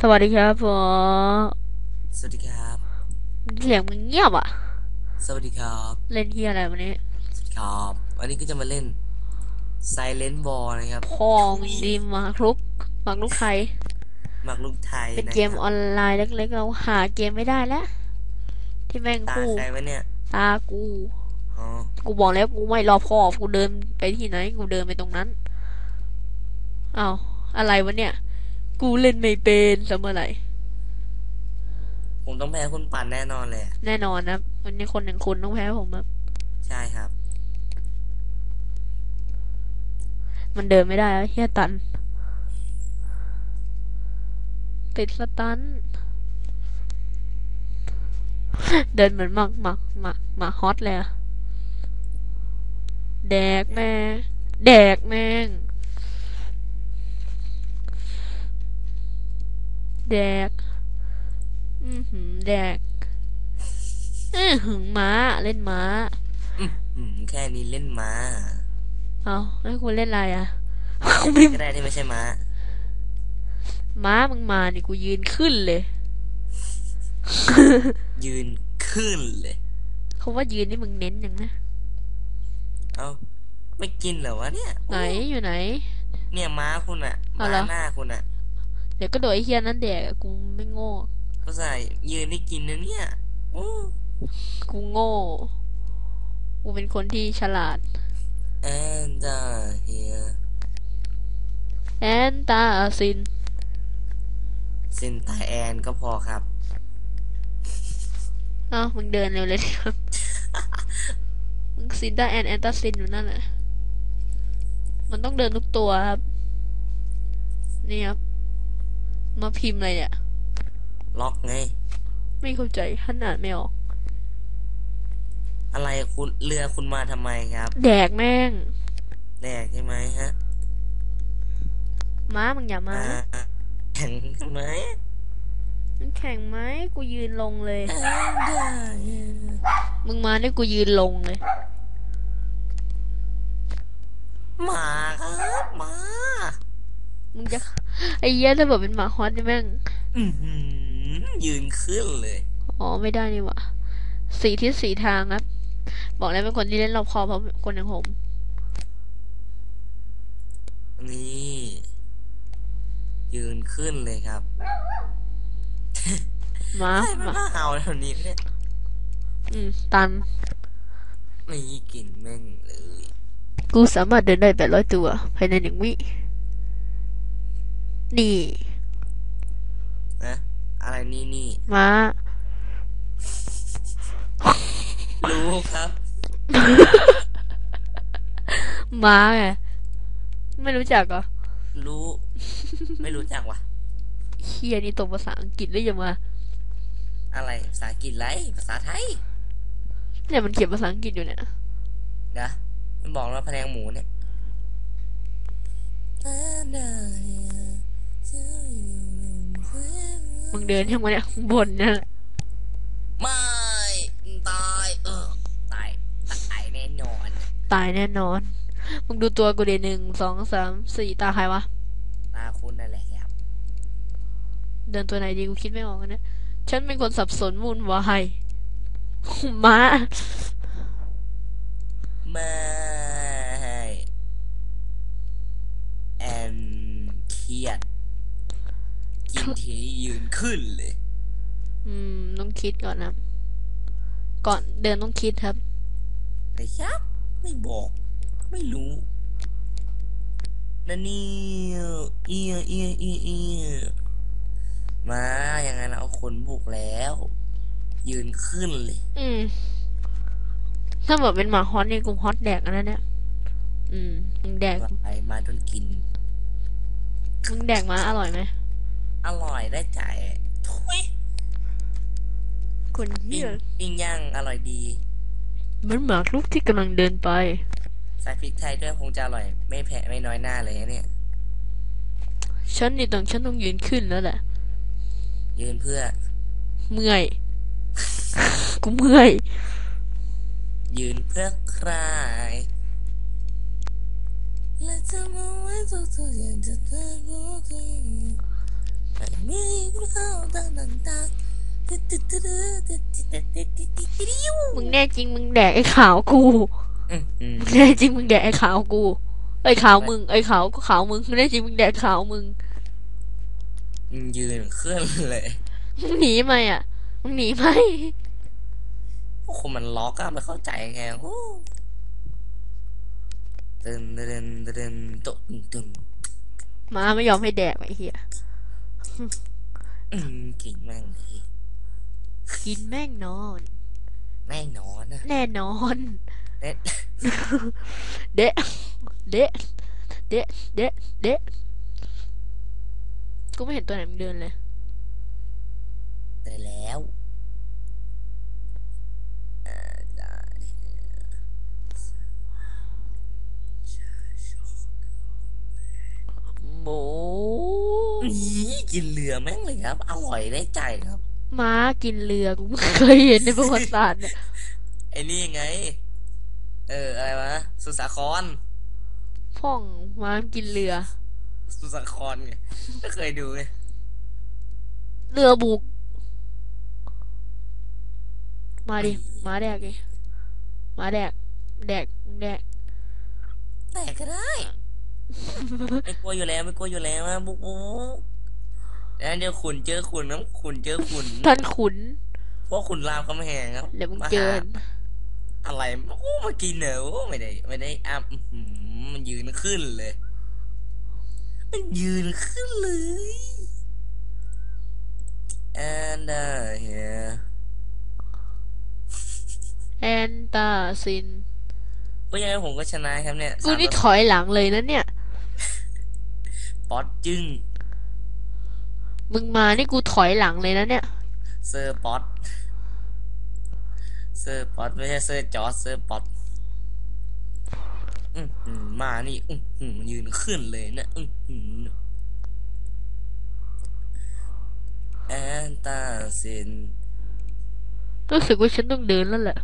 สวัสดีครับผมสวัสดีครับ เสียงมึงเงียบอะ สวัสดีครับ เล่นที่อะไรวันนี้ สวัสดีครับ วันนี้ก็จะมาเล่น Silent Ball นะครับพองดีมาครุกมักลูกไทยหมากลูกไทยเป็นนะเกมคอรับอนไลน์เล็กๆเราหาเกมไม่ได้แล้ว ที่แม่งตาคู่ใครวะเนี่ย ตากูอ๋อกูบอกแล้วกูไม่รอพ่อกูเดินไปที่ไหน กูเดินไปตรงนั้นอ้าวอะไรวะเนี่ย กูเล่นไม่เป็นเสมอไหรผมต้องแพ้คุณปันแน่นอนเลยอะแน่นอนนะวันนี้คนอย่างคุณต้องแพ้ผมครับใช่ครับ มันเดินไม่ได้แล้วเฮียตัน ติดสตัน เดินเหมือนหมักหมักหมักหมักฮอตเลยอะแดกแม่งแดกแม่ง แดก อือหือแดก อือหือม้า เล่นม้า อืมแค่นี้เล่นม้า เอาแล้วคุณเล่นอะไรอะกูไม่ก็ได้ที่ไม่ใช่ม้า ม้ามึงมานี่กูยืนขึ้นเลย ยืนขึ้นเลยเขาว่ายืนนี่มึงเน้นอย่างนะ เอ้าไม่กินเหรอวะเนี่ย ไหนอยู่ไหน เนี่ยม้าคุณอะเอาม้าเหรอหน้าคุณอะ เดี๋ยวก็โดดไอ้เฮียนั้นแดกอะกูไม่โง่ก็ใส่ยืนได้กินนะเนี่ยโอ้กูโง่ กูเป็นคนที่ฉลาดแอนดาเฮียแอนตาซินเซนตาแอนก็พอครับ เอ้ามึงเดินเร็วเลยครับ มึงซินตาแอนแอนตาซินอยู่นั่นแหละมันต้องเดินทุกตัวครับ นี่ครับ มาพิมพ์อะไรเนี่ย ล็อกไง ไม่เข้าใจขนาดไม่ออก อะไรคุณเรือคุณมาทำไมครับ แดกแม่ง แดกใช่ไหมฮะม้ามึงอย่ามา อ่าแข็งไหมมึงแข่งไหมกูยืนลงเลย มึงมาเนี่ยกูยืนลงเลย มาครับมา มึงจะ ไอ้เหี้ยถ้าแบบเป็นหมาฮอตนี่แม่งอื้อหือยืนขึ้นเลย อ๋อไม่ได้นี่หว่าสีทิศสีทางครับ บอกแล้วเป็นคนที่เล่นรอบคอบเพราะคนอย่างผม นี่ ยืนขึ้นเลยครับหมาใช่หมันมามาเห่าแถวนี้เนี่ยอืม ตัน นี่กลิ่นแม่งเลย กูสามารถเดินได้แปดร้อยตัว ภายในหนึ่งวิ นี่นะอะไรนี่นี่ม้า รู้ครับ ม้าไง ไม่รู้จักเหรอ รู้ ไม่รู้จักว่ะเฮียนี่ตกภาษาอังกฤษหรือยังมา อะไร ภาษาอังกฤษไร ภาษาไทย เนี่ยมันเขียนภาษาอังกฤษอยู่เนี่ยเดี๋ยวมันบอกว่าพะแนงหมูเนี่ย มึงเดินยังไงเนี่ยข้างบนเนี่ยไม่ตายเออตายตายแน่นอน ตายแน่นอน มึงดูตัวกูเดหนึ่งสองสามสี่ตาใครวะตาคุณนั่นแหละครับ เดินตัวไหนดีกูคิดไม่ออกอะเนี่ยฉันเป็นคนสับสนวุ่นวายม้าไม่แอนเครียดกิน ทียืนขึ้นเลย อืม ต้องคิดก่อนนะ ก่อนเดินต้องคิดครับแต่ครับ ไม่บอก ไม่รู้นั่นนี่เอียเอียเอียเอียมาอย่างไงเราขนบุกแล้ว ยืนขึ้นเลย อืม ถ้าแบบเป็นหมาฮอตนี่กูฮอตแดกอันนั้นเนี่ยอืมมึงแดกไปมาจนกินมึงแดกม้าอร่อยไหม อร่อยได้ใจทุยคนปิ้เหี้งยปิ้งย่างอร่อยดีเหมือนหมากลูกที่กำลังเดินไป ใส่พริกไทยด้วยคงจะอร่อย ไม่แพ้ไม่น้อยหน้าเลยนะเนี่ย ฉันนี่ต้องฉันต้องยืนขึ้นแล้วแหละ ยืนเพื่อเมื่อย กูเมื่อย ยืนเพื่อใครและจะมองไว้ทุกๆอย่างจะได้รู้ ม่มีมึงแน่จริงมึงแดกไอ้ขาวกูมึงแน่จริงมึงแดกไอ้ขาวกู ไอ้ขาวมึง ไอ้ขาวก็ขาวมึงแน่จริงมึงแดกขาวมึงมึงยืนขึ้นเลยมึงหนีไหมอะมึงหนีไหมพวกคนมันล็อกอะไม่เข้าใจไงโอ้ตึนตึนตึนตุ๊ตึงตึงมาไม่ยอมให้แดกไอ้เหี้ย กินแม่งเลยกินแม่งนอนแน่นอนนะแน่นอนเน็ตเดะเดะเดะเดะเดะกูไม่เห็นตัวไหนมันเดินเลยได้แล้ว นี่กินเรือแม่งเลยครับ อร่อยได้ใจครับม้ากินเรือกูไม่เคยเห็นในประวัติศาสตร์เนี่ยไอ้นี่ไง เอออะไรวะสุสาครพ่องม้ากินเรือ สุสาครไงไม่เคยดูไงเรือบุก มาดิมาแดกดิมาแดก แดกแดกแต่ก็ได้ ไม่กลัวอยู่แล้วไม่กลัวอยู่แล้วอะบุ๊กบุ๊กแล้วเดี๋ยวขุนเจอขุนน้ำขุนเจอขุนท่านขุนพวกขุนรามคำแหงครับเดี๋ยวมึงมาเจอหาอะไรโอ้มากินเหรอโอ้ไม่ได้ ไม่ได้อ้ำอื้อหือมันยืนขึ้นเลย มันยืนขึ้นเลย and uh, yeah แอนตาซินก็ยังไงผมก็ชนะครับเนี่ย กูนี่สามถอยหลังเลยนะเนี่ย ป๊อตจึงมึงมานี่กูถอยหลังเลยนะเนี่ย เซอร์ป๊อตเซอร์ป๊อตไม่ใช่เซอร์จอร์จเซอร์ป๊อตอือหือมานี่อือหือยืนขึ้นเลยนะอือหือแอนตาซินรู้สึกว่าฉันต้องเดินแล้วแหละ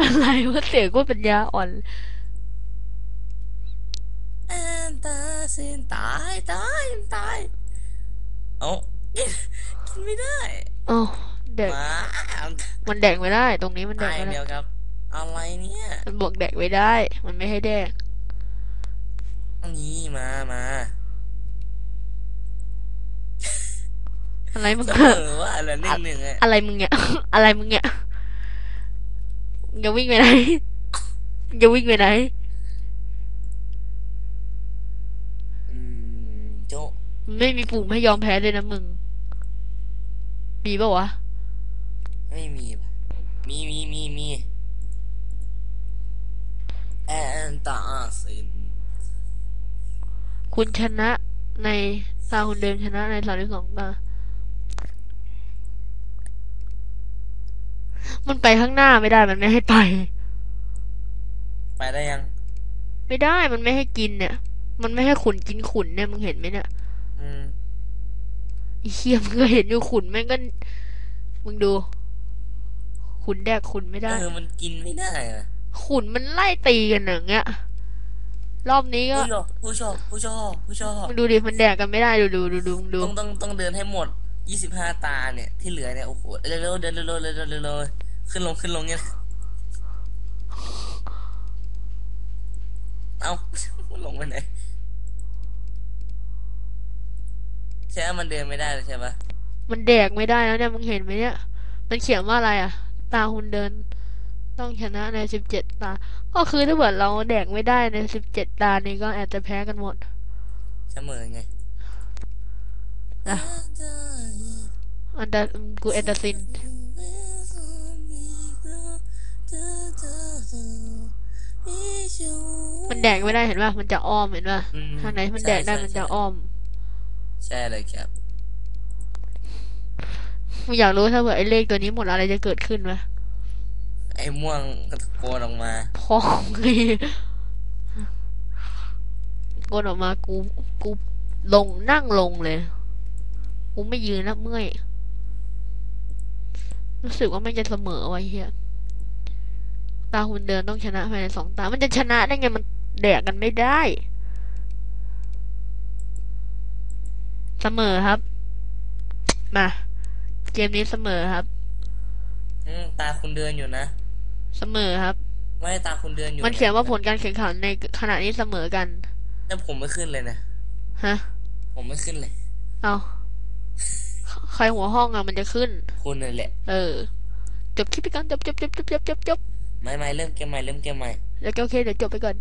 อะไรวะเสียงว่าปัญญาอ่อน ตายตายตาย เอากินกินไม่ได้อ๋อแดกมามันแดกไม่ได้ ตรงนี้มันแดตากยไม่เดีได้ยวครับ อะไรเนี่ย มันบอกแดกไม่ได้ มันไม่ให้แดกนี่มามาอะไรมึงเสอะมอว่าอะไรหนึ่งหนึ่งอะอะไรมึงเนี่ยอะไรมึงเนี่ยมึงจะวิ่งไปไหนมึงจะวิ่งไปไหน ไม่มีปุ่มให้ยอมแพ้เลยนะมึง มีปะวะ ไม่มีปะมีมีมีมีแอนตาซินคุณชนะในตาคุณเดิมชนะในสามสิบสองตามันไปข้างหน้าไม่ได้มันไม่ให้ไป ไปได้ยัง ไม่ได้มันไม่ให้กินเนี่ย มันไม่ให้ขุนกินขุนเนี่ยมึงเห็นไหมเนี่ย อืมไอ้เหี้ยมึงก็เห็นอยู่ขุนแม่งก็มึงดู ขุนแดกขุนไม่ได้ เออมันกินไม่ได้อะขุนมันไล่ตีกันอย่างเงี้ย รอบนี้ก็ ผู้ชอบผู้ชอบผู้ชอบผู้ชอบมึงดูดิมันแดกกันไม่ได้ดูดูดูดูมึงดูต้องต้องต้องเดินให้หมดยี่สิบห้าตาเนี่ยที่เหลือเนี่ยโอ้โหเร็วๆเดินเร็วๆเร็วๆเร็วๆเร็วๆขึ้นลงขึ้นลงเนี่ยเอาลงไปไหน ใช่ไหมมันเดินไม่ได้เลยใช่ปะมันแดกไม่ได้แล้วเนี่ยมึงเห็นไหมเนี่ย มันเขียนว่าอะไรอะ ตาคุณเดิน ต้องชนะในสิบเจ็ดตา ก็คือถ้าเกิดเราแดกไม่ได้ในสิบเจ็ดตานี้ก็อาจจะแพ้กันหมดเสมอไงนะอันดากูแอนดาซินมันแดกไม่ได้เห็นป่ะ มันจะอ้อมเห็นป่ะอืมทางไหนมันแดกได้ใช่มันจะใช่อ้อม ใช่เลยครับมึงอยากรู้ถ้าเกิดไอ้เลขตัวนี้หมดอะไรจะเกิดขึ้นไหมไอ้ม่วงก็ตะโกนออกมาพองเลยกดออกมากูกูลงนั่งลงเลย กูไม่ยืนแล้วเมื่อย รู้สึกว่ามันจะเสมอไว้เฮียตาคุณเดินต้องชนะภายในสองตา มันจะชนะได้ไงมันแดกกันไม่ได้ เสมอครับ มา เกมนี้เสมอครับ อืมตาคุณเดือนอยู่นะ เสมอครับ ไม่ตาคุณเดือนอยู่มันเขียนว่าผลการแข่งขันในขณะนี้เสมอกัน แต่ผมไม่ขึ้นเลยนะ ฮะ ผมไม่ขึ้นเลย เอาใครหัวห้องอะมันจะขึ้น คุณนั่นแหละ เออ จบคลิปไปก่อนจบจบจบจบจบจบจบไม่ไม่เริ่มเกมใหม่เริ่มเกมใหม่ แล้วก็โอเคเดี๋ยวจบไปก่อน